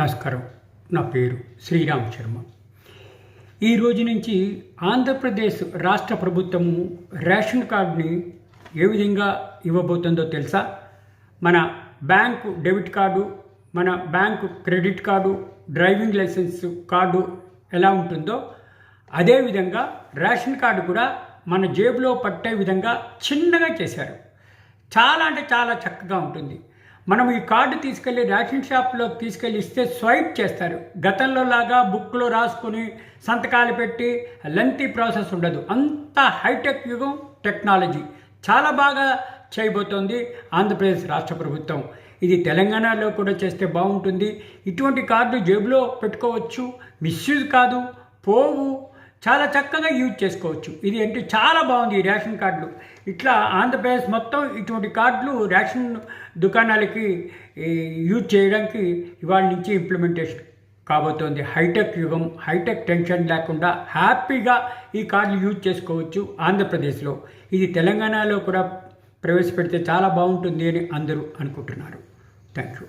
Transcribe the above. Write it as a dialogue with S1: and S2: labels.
S1: నమస్కారం. నా పేరు శ్రీరామ్ శర్మ. ఈ రోజు నుంచి ఆంధ్రప్రదేశ్ రాష్ట్ర ప్రభుత్వము రేషన్ కార్డుని ఏ విధంగా ఇవ్వబోతుందో తెలుసా? మన బ్యాంకు డెబిట్ కార్డు మన bank credit card driving licence card ఎలా ఉంటుందో అదేవిధంగా రేషన్ కార్డు కూడా మన జేబులో పట్టే విధంగా చిన్నగా చేశారు. చాలా అంటే చాలా చక్కగా ఉంటుంది. మనం ఈ కార్డు తీసుకెళ్ళి రేషన్ షాప్లో తీసుకెళ్ళి ఇస్తే స్వైప్ చేస్తారు. గతంలో లాగా బుక్లో రాసుకొని సంతకాలు పెట్టి లెంతీ ప్రాసెస్ ఉండదు. అంత హైటెక్ యుగం టెక్నాలజీ. చాలా బాగా చేయబోతోంది ఆంధ్రప్రదేశ్ రాష్ట్ర ప్రభుత్వం. ఇది తెలంగాణలో కూడా చేస్తే బాగుంటుంది. ఇటువంటి కార్డు జేబులో పెట్టుకోవచ్చు. మిస్యూజ్ కాదు. పోవు. చాలా చక్కగా యూజ్ చేసుకోవచ్చు. ఇది అంటే చాలా బాగుంది ఈ రేషన్ కార్డులు. ఇట్లా ఆంధ్రప్రదేశ్ మొత్తం ఇటువంటి కార్డులు రేషన్ దుకాణాలకి యూజ్ చేయడానికి ఇవాళ నుంచి ఇంప్లిమెంటేషన్ కాబోతోంది. హైటెక్ యుగం హైటెక్ టెన్షన్ లేకుండా హ్యాపీగా ఈ కార్డులు యూజ్ చేసుకోవచ్చు ఆంధ్రప్రదేశ్లో. ఇది తెలంగాణలో కూడా ప్రవేశపెడితే చాలా బాగుంటుంది అని అందరూ అనుకుంటున్నారు. Thank you